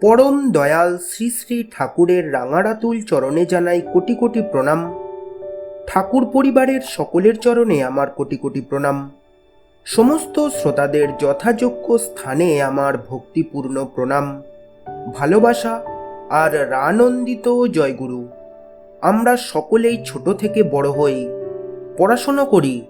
পরম দয়াল শ্রী শ্রী ঠাকুরের রাঙারাতুল চরণে জানাই কোটি কোটি প্রণাম। ঠাকুর পরিবারের সকলের চরণে আমার কোটি কোটি প্রণাম। সমস্ত শ্রোতাদের যথাযোগ্য স্থানে আমার ভক্তিপূর্ণ প্রণাম। ভালোবাসা আর রানন্দিত জয়গুরু। আমরা সকলেই ছোট থেকে বড় হই। পড়াশোনা করি।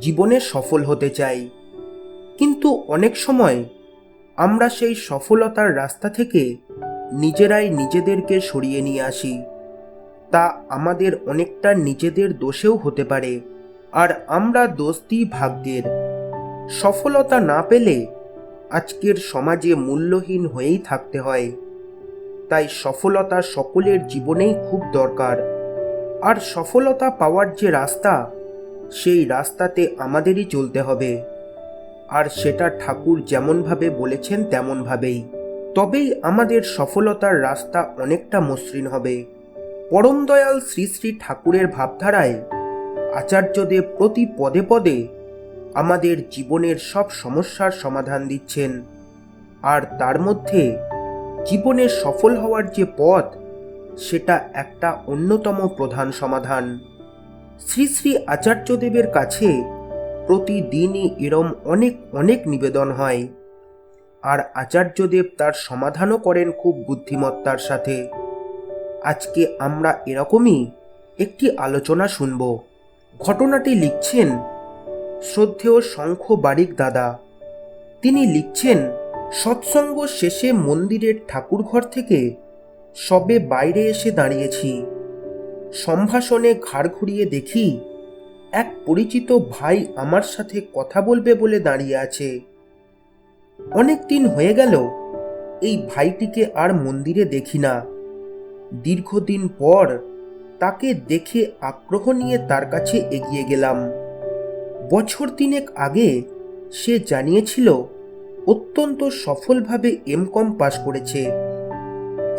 জীবনে সফল হতে চাই। কিন্তু অনেক সময় আমরা সেই সফলতার রাস্তা থেকে নিজেরাই নিজেদেরকে সরিয়ে নিয়ে আসি। তা আমাদের অনেকটা নিজেদের দোষেও হতে পারে, আর আমরা দোষ ভাগ্যের। সফলতা না পেলে আজকের সমাজে মূল্যহীন হয়েই থাকতে হয়। তাই সফলতা সকলের জীবনেই খুব দরকার। আর সফলতা পাওয়ার যে রাস্তা, সেই রাস্তাতে আমাদেরই চলতে হবে। আর সেটা ঠাকুর যেমনভাবে বলেছেন তেমনভাবেই। তবেই আমাদের সফলতার রাস্তা অনেকটা মসৃণ হবে। পরম দয়াল শ্রী শ্রী ঠাকুরের ভাবধারায় আচার্যদেব প্রতি পদে পদে আমাদের জীবনের সব সমস্যার সমাধান দিচ্ছেন। আর তার মধ্যে জীবনে সফল হওয়ার যে পথ, সেটা একটা অন্যতম প্রধান সমাধান। শ্রী শ্রী আচার্যদেবের কাছে প্রতিদিনই এরম অনেক অনেক নিবেদন হয়। আর আচার্যদেব তার সমাধানও করেন খুব বুদ্ধিমত্তার সাথে। আজকে আমরা এরকমই একটি আলোচনা শুনব। ঘটনাটি লিখছেন শ্রদ্ধেয় শঙ্খ বারিক দাদা। তিনি লিখছেন, সৎসঙ্গ শেষে মন্দিরের ঠাকুরঘর থেকে সবে বাইরে এসে দাঁড়িয়েছি। সম্ভাষণে ঘাড় ঘুরিয়ে দেখি এক পরিচিত ভাই আমার সাথে কথা বলবে বলে দাঁড়িয়ে আছে। অনেক দিন হয়ে গেল, এই ভাইটিকে আর মন্দিরে দেখি না। দীর্ঘদিন পর তাকে দেখে আগ্রহ নিয়ে তার কাছে এগিয়ে গেলাম। বছর তিনেক আগে সে জানিয়েছিল, অত্যন্ত সফলভাবে এম কম পাশ করেছে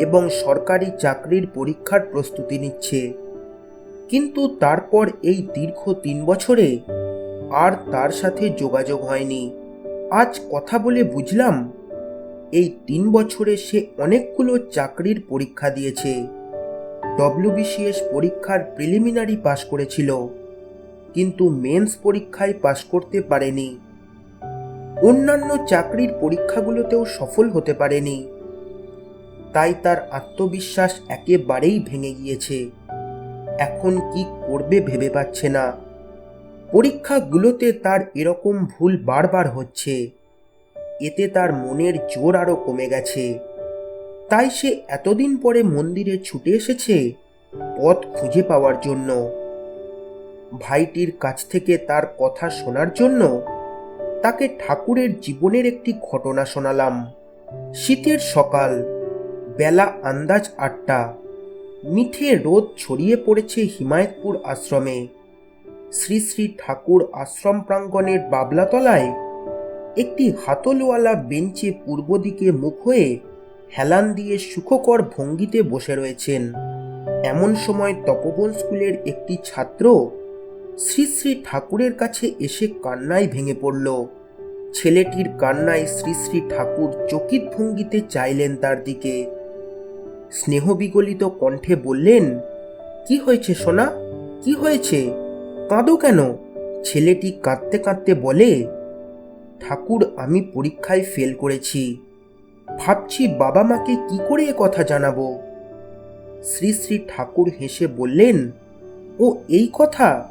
এবং সরকারি চাকরির পরীক্ষার প্রস্তুতি নিচ্ছে। কিন্তু তারপর এই দীর্ঘ তিন বছরে আর তার সাথে যোগাযোগ হয়নি। আজ কথা বলে বুঝলাম, এই তিন বছরে সে অনেকগুলো চাকরির পরীক্ষা দিয়েছে। ডব্লিউবিসিএস পরীক্ষার প্রিলিমিনারি পাশ করেছিল, কিন্তু মেন্স পরীক্ষায় পাশ করতে পারেনি। অন্যান্য চাকরির পরীক্ষাগুলোতেও সফল হতে পারেনি। তাই তার আত্মবিশ্বাস একেবারেই ভেঙে গিয়েছে। এখন কি করবে ভেবে পাচ্ছে না। পরীক্ষাগুলোতে তার এরকম ভুল বারবার হচ্ছে। এতে তার মনের জোর আরও কমে গেছে। তাই সে এতদিন পরে মন্দিরে ছুটে এসেছে পথ খুঁজে পাওয়ার জন্য। ভাইটির কাছ থেকে তার কথা শোনার জন্য তাকে ঠাকুরের জীবনের একটি ঘটনা শোনালাম। শীতের সকাল, বেলা আন্দাজ আটটা। মিঠে রোদ ছড়িয়ে পড়েছে হিমায়তপুর আশ্রমে। শ্রী শ্রী ঠাকুর আশ্রম প্রাঙ্গণের বাবলাতলায় একটি হাতলওয়ালা বেঞ্চে পূর্ব দিকে মুখ হয়ে হেলান দিয়ে সুখকর ভঙ্গিতে বসে রয়েছেন। এমন সময় তপবন স্কুলের একটি ছাত্র শ্রী শ্রী ঠাকুরের কাছে এসে কান্নায় ভেঙে পড়ল। ছেলেটির কান্নায় শ্রী শ্রী ঠাকুর চকিত ভঙ্গিতে চাইলেন তার দিকে। স্নেহবিগলিত কণ্ঠে বললেন, কি হয়েছে সোনা? কি হয়েছে? কাঁদো কেন? ছেলেটি কাঁদতে কাঁদতে বলে, ঠাকুর, আমি পরীক্ষায় ফেল করেছি। ভাবছি বাবা মাকে কি করে এ কথা জানাব? শ্রী শ্রী ঠাকুর হেসে বললেন, ও, এই কথা?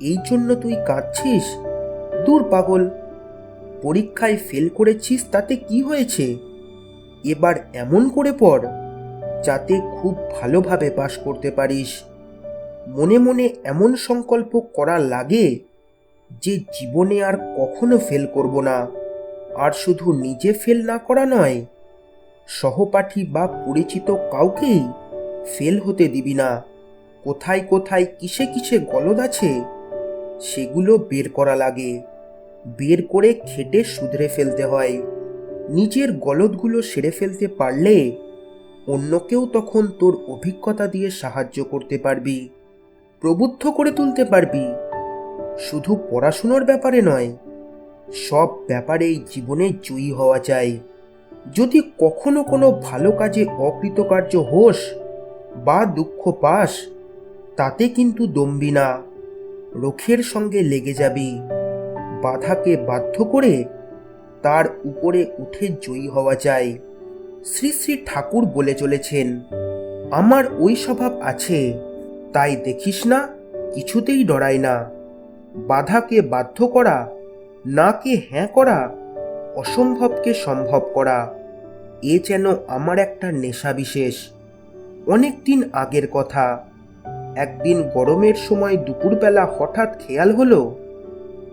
এই জন্য তুই কাঁদছিস? দূর পাগল, পরীক্ষায় ফেল করেছিস তাতে কি হয়েছে? এবার এমন করে পড়। যাতে খুব ভালোভাবে পাশ করতে পারিস। মনে মনে এমন সংকল্প করা লাগে যে জীবনে আর কখনো ফেল করব না। আর শুধু নিজে ফেল না করা নয়, সহপাঠী বা পরিচিত কাউকেই ফেল হতে দিবি না। কোথায় কোথায় কিসে কিসে গলদ আছে, সেগুলো বের করা লাগে। বের করে খেটে শুধরে ফেলতে হয়। নিজের গলদগুলো সেরে ফেলতে পারলে অন্যকেও তখন তোর অভিজ্ঞতা দিয়ে সাহায্য করতে পারবি, প্রবুদ্ধ করে তুলতে পারবি। শুধু পড়াশুনোর ব্যাপারে নয়, সব ব্যাপারেই জীবনে জয়ী হওয়া চাই যদি কখনো কোনো ভালো কাজে অকৃতকার্য হোস বা দুঃখ পাস, তাতে কিন্তু দমবি না, রোখের সঙ্গে লেগে যাবি। বাধাকে বাধ্য করে তার উপরে উঠে জয়ী হওয়া যায়। শ্রী শ্রী ঠাকুর বলে চলেছেন, আমার ওই স্বভাব আছে, তাই দেখিস না, কিছুতেই ডরাই না। বাধাকে বাধ্য করা, নাকে হ্যাঁ করা, অসম্ভবকে সম্ভব করা। এ যেন আমার একটা নেশা বিশেষ। অনেক দিন আগের কথা। একদিন গরমের সময় দুপুরবেলা হঠাৎ খেয়াল হলো,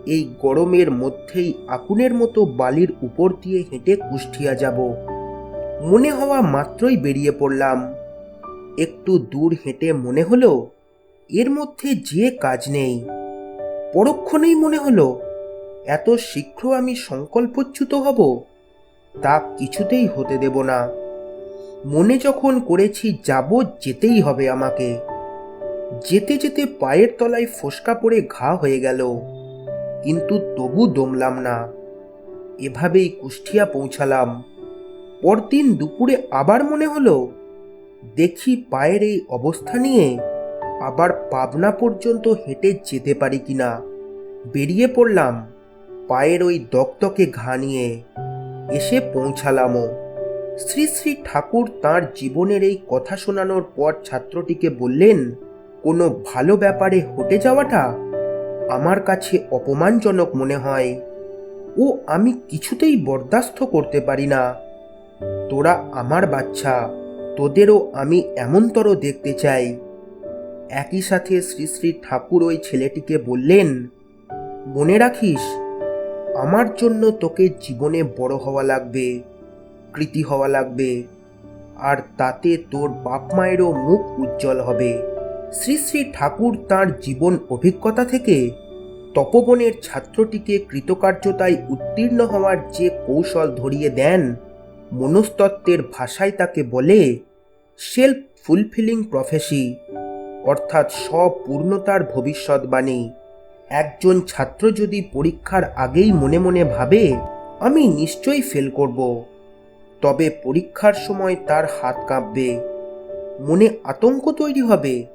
এই গরমের মধ্যেই আগুনের মতো বালির উপর দিয়ে হেঁটে কুষ্টিয়া যাব। মনে হওয়া মাত্রই বেরিয়ে পড়লাম। একটু দূর হেঁটে মনে হলো, এর মধ্যে যে কাজ নেই। পরক্ষণেই মনে হলো, এত শীঘ্র আমি সংকল্পচ্যুত হব, তা কিছুতেই হতে দেব না। মনে যখন করেছি, যাব যেতেই হবে আমাকে। যেতে যেতে পায়ের তলায় ফোসকা পড়ে ঘা হয়ে গেল, কিন্তু তবু দমলাম না। এভাবেই কুষ্টিয়া পৌঁছালাম। পরদিন দুপুরে আবার মনে হলো, দেখি পায়ের এই অবস্থা নিয়ে আবার পাবনা পর্যন্ত হেঁটে যেতে পারি কিনা। বেরিয়ে পড়লাম পায়ের ওই দকদকে ঘা নিয়ে। এসে পৌঁছালামও। শ্রী শ্রী ঠাকুর তার জীবনের এই কথা শোনানোর পর ছাত্রটিকে বললেন, কোনো ভালো ব্যাপারে হটে যাওয়াটা আমার কাছে অপমানজনক মনে হয়। ও আমি কিছুতেই বরদাস্ত করতে পারি না। তোরা আমার বাচ্চা, তোদেরও আমি এমনতর দেখতে চাই। একই সাথে শ্রী শ্রী ঠাকুর ওই ছেলেটিকে বললেন, মনে রাখিস, আমার জন্য তোকে জীবনে বড় হওয়া লাগবে, কৃতি হওয়া লাগবে, আর তাতে তোর বাপ মায়েরও মুখ উজ্জ্বল হবে। শ্রী শ্রী ঠাকুর তার জীবন অভিজ্ঞতা থেকে তপবনের ছাত্রটিকে কৃতকার্যতায় উত্তীর্ণ হওয়ার যে কৌশল ধরিয়ে দেন মনস্তত্ত্বের ভাষায় তাকে বলে সেলফ ফুলফিলিং প্রফেসি, অর্থাৎ স্বপূর্ণতার ভবিষ্যৎবাণী একজন ছাত্র যদি পরীক্ষার আগেই মনে মনে ভাবে, আমি নিশ্চয়ই ফেল করব। তবে পরীক্ষার সময় তার হাত কাঁপবে, মনে আতঙ্ক তৈরি হবে,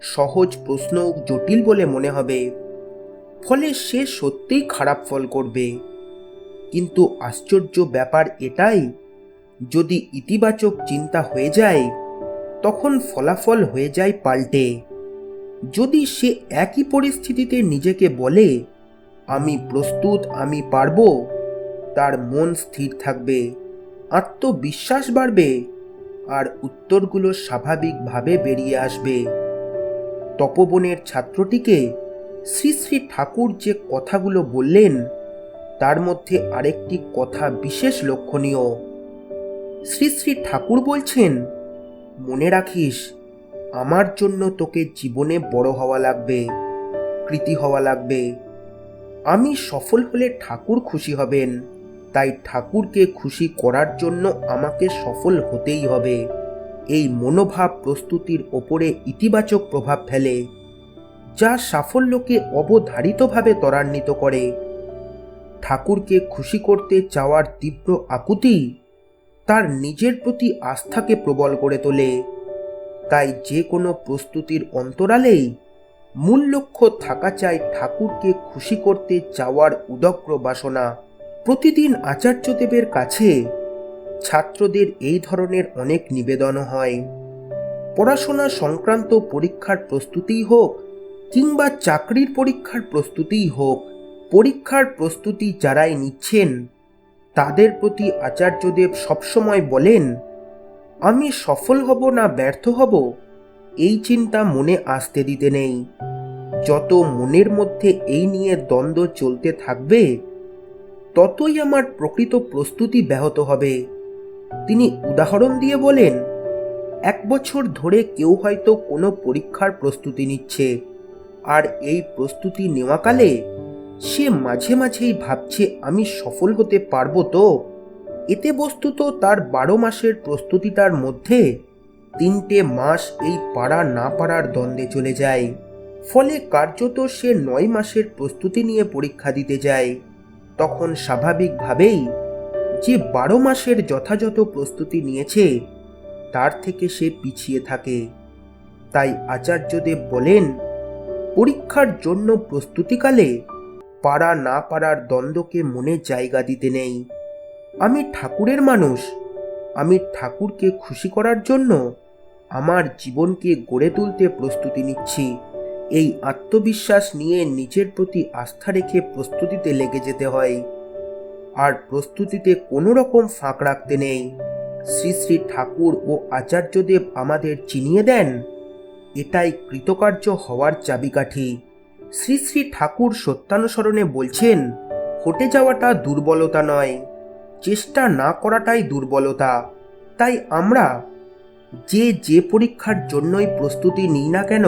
সহজ প্রশ্ন জটিল বলে মনে হবে। ফলে সে সত্যিই খারাপ ফল করবে। কিন্তু আশ্চর্য ব্যাপার এটাই যদি ইতিবাচক চিন্তা হয়ে যায়, তখন ফলাফল হয়ে যায় পাল্টে। যদি সে একই পরিস্থিতিতে নিজেকে বলে, আমি প্রস্তুত, আমি পারব তার মন স্থির থাকবে, আত্মবিশ্বাস বাড়বে, আর উত্তরগুলো স্বাভাবিকভাবে বেরিয়ে আসবে। তপবনের ছাত্রটিকে শ্রী শ্রী ঠাকুর যে কথাগুলো বললেন, তার মধ্যে আরেকটি কথা বিশেষ লক্ষণীয়। শ্রী শ্রী ঠাকুর বলছেন, মনে রাখিস, আমার জন্য তোকে জীবনে বড় হওয়া লাগবে, কৃতি হওয়া লাগবে। আমি সফল হলে ঠাকুর খুশি হবেন, তাই ঠাকুরকে খুশি করার জন্য আমাকে সফল হতেই হবে। এই মনোভাব প্রস্তুতির ওপরে ইতিবাচক প্রভাব ফেলে, যা সাফল্যকে অবধারিতভাবে ত্বরান্বিত করে। ঠাকুরকে খুশি করতে চাওয়ার তীব্র আকুতি তার নিজের প্রতি আস্থাকে প্রবল করে তোলে। তাই যে কোনো প্রস্তুতির অন্তরালেই মূল লক্ষ্য থাকা চাই ঠাকুরকে খুশি করতে চাওয়ার উদগ্র বাসনা। প্রতিদিন আচার্যদেবের কাছে ছাত্রদের এই ধরনের অনেক নিবেদনও হয়। পড়াশোনা সংক্রান্ত পরীক্ষার প্রস্তুতিই হোক কিংবা চাকরির পরীক্ষার প্রস্তুতিই হোক, পরীক্ষার প্রস্তুতি যারাই নিচ্ছেন তাদের প্রতি আচার্যদেব সবসময় বলেন, আমি সফল হব না ব্যর্থ হব, এই চিন্তা মনে আসতে দিতে নেই। যত মনের মধ্যে এই নিয়ে দ্বন্দ্ব চলতে থাকবে, ততই আমার প্রকৃত প্রস্তুতি ব্যাহত হবে। তিনি উদাহরণ দিয়ে বলেন, এক বছর ধরে কেউ হয়তো কোনো পরীক্ষার প্রস্তুতি নিচ্ছে, আর এই প্রস্তুতি নেওয়াকালে সে মাঝে মাঝেই ভাবছে, আমি সফল হতে পারব তো? এতে বস্তুত তার বারো মাসের প্রস্তুতিটার মধ্যে তিনটে মাস এই পারা না পারার দ্বন্দ্বে চলে যায়। ফলে কার্যত সে নয় মাসের প্রস্তুতি নিয়ে পরীক্ষা দিতে যায়। তখন স্বাভাবিকভাবেই যে বারো মাসের যথাযথ প্রস্তুতি নিয়েছে, তার থেকে সে পিছিয়ে থাকে। তাই আচার্যদেব বলেন, পরীক্ষার জন্য প্রস্তুতিকালে পারা না পারার দ্বন্দ্বকে মনে জায়গা দিতে নেই। আমি ঠাকুরের মানুষ। আমি ঠাকুরকে খুশি করার জন্য আমার জীবনকে গড়ে তুলতে প্রস্তুতি নিচ্ছি। এই আত্মবিশ্বাস নিয়ে নিজের প্রতি আস্থা রেখে প্রস্তুতিতে লেগে যেতে হয়। আর প্রস্তুতিতে কোনো রকম ফাঁক রাখতে নেই। শ্রী শ্রী ঠাকুর ও আচার্যদেব আমাদের চিনিয়ে দেন, এটাই কৃতকার্য হওয়ার চাবিকাঠি। শ্রী শ্রী ঠাকুর সত্যানুসরণে বলছেন, হটে যাওয়াটা দুর্বলতা নয়, চেষ্টা না করাটাই দুর্বলতা। তাই আমরা যে যে পরীক্ষার জন্যই প্রস্তুতি নিই না কেন,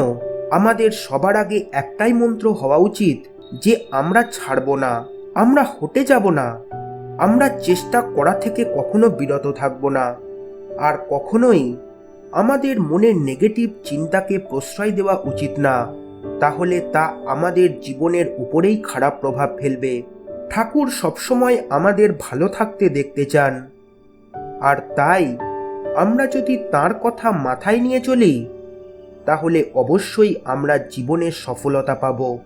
আমাদের সবার আগে একটাই মন্ত্র হওয়া উচিত, যে আমরা ছাড়ব না, আমরা হটে যাব না, আমরা চেষ্টা করা থেকে কখনো বিরত থাকব না। আর কখনোই আমাদের মনের নেগেটিভ চিন্তাকে প্রশ্রয় দেওয়া উচিত না। তাহলে তা আমাদের জীবনের উপরেই খারাপ প্রভাব ফেলবে। ঠাকুর সবসময় আমাদের ভালো থাকতে দেখতে চান। আর তাই, আমরা যদি তার কথা মাথায় নিয়ে চলি, তাহলে অবশ্যই আমরা জীবনে সফলতা পাব।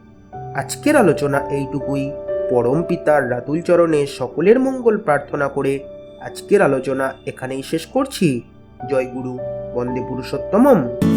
আজকের আলোচনা এইটুকুই। পরম পিতার রাতুল চরণে সকলের মঙ্গল প্রার্থনা করে আজকের আলোচনা এখানেই শেষ করছি। জয় গুরু, বন্দে পুরুষোত্তমম।